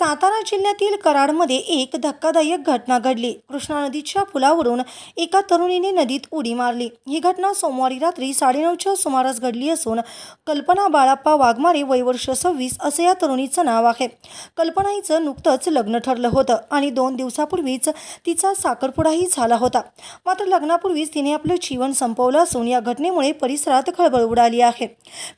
सातारा जिल्ह्यातील कराडमध्ये एक धक्कादायक घटना घडली. कृष्णा नदीच्या पुलावरून एका तरुणीने नदीत उडी मारली. ही घटना सोमवारी रात्री साडेनऊच्या सुमारास घडली असून कल्पना बाळाप्पा वाघमारे वयवर्ष सव्वीस असे या तरुणीचं नाव आहे. कल्पना हिचं नुकतंच लग्न ठरलं होतं आणि दोन दिवसापूर्वीच तिचा साखरपुडाही झाला होता. मात्र लग्नापूर्वीच तिने आपलं जीवन संपवलं असून या घटनेमुळे परिसरात खळबळ उडाली आहे.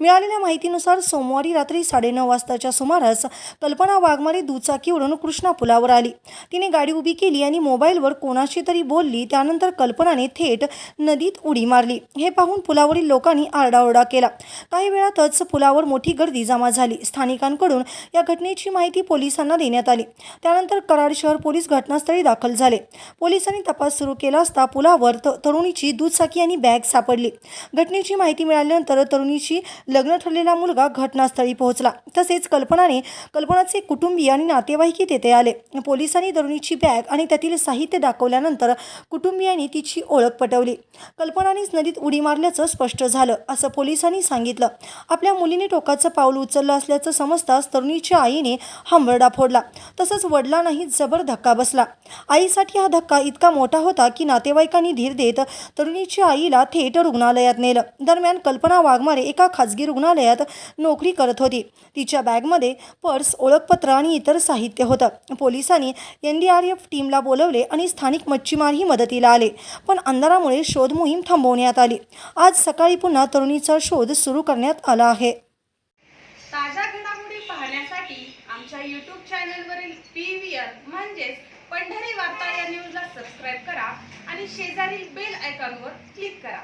मिळालेल्या माहितीनुसार सोमवारी रात्री साडेनऊ वाजताच्या सुमारास कल्पना वाघमारे दुचाकीवरून कृष्णा पुलावर आली. तिने गाडी उभी केली आणि मोबाईलवर कोणाशी तरी बोलली त्यानंतर कल्पनाने थेट नदीत उडी मारली. हे पाहून पुलावरील लोकांनी आरडाओरडा केला. काही वेळातच पुलावर मोठी गर्दी जमा झाली. स्थानिकांकडून या घटनेची माहिती पोलिसांना देण्यात आली. त्यानंतर कराड शहर पोलीस घटनास्थळी दाखल झाले. पोलिसांनी तपास सुरू केला असता पुलावर तरुणीची दुचाकी आणि बॅग सापडली. घटनेची माहिती मिळाल्यानंतर तरुणीची लग्न ठरलेला मुलगा घटनास्थळी पोहोचला. तसेच कल्पनाने कल्पनाचे कुटुंबीय आणि नातेवाईकही तेथे आले. पोलिसांनी तरुणीची बॅग आणि त्यातील साहित्य दाखवल्यानंतर कुटुंबियांनी तिची ओळख पटवली. कल्पनानेच नदीत उडी मारल्याचं स्पष्ट झालं असं पोलिसांनी सांगितलं. आपल्या मुलीने टोकाचं पाऊल उचललं असल्याचं समजताच तरुणीच्या आईने हंबरडा फोडला. तसंच वडिलांनाही जबर धक्का बसला. आईसाठी हा धक्का इतका मोठा होता की नातेवाईकांनी धीर देत तरुणीच्या आईला थेट रुग्णालयात नेलं. दरम्यान कल्पना वाघमारे एका खाजगी रुग्णालयात नोकरी करत होती. तिच्या बॅगमध्ये पर्स ओळखपत्र आणि इतर साहित्य होतं. पोलिसांनी एन डी आर एफ टीमला बोलवले आणि स्थानिक मच्छीमारही मदतीला आले. पण अंधारामुळे शोध मोहीम थांबवण्यात आली. आज सकाळी पुन्हा तरुणीचा शोध सुरू करण्यात आला आहे. ताज्या घडामोडी पाहण्यासाठी आमच्या यूट्यूब चॅनलवरील पी व्ही आर म्हणजेच पंढरी वार्ता या न्यूजला सबस्क्राईब करा आणि शेजारील बेल आयकॉनवर क्लिक करा.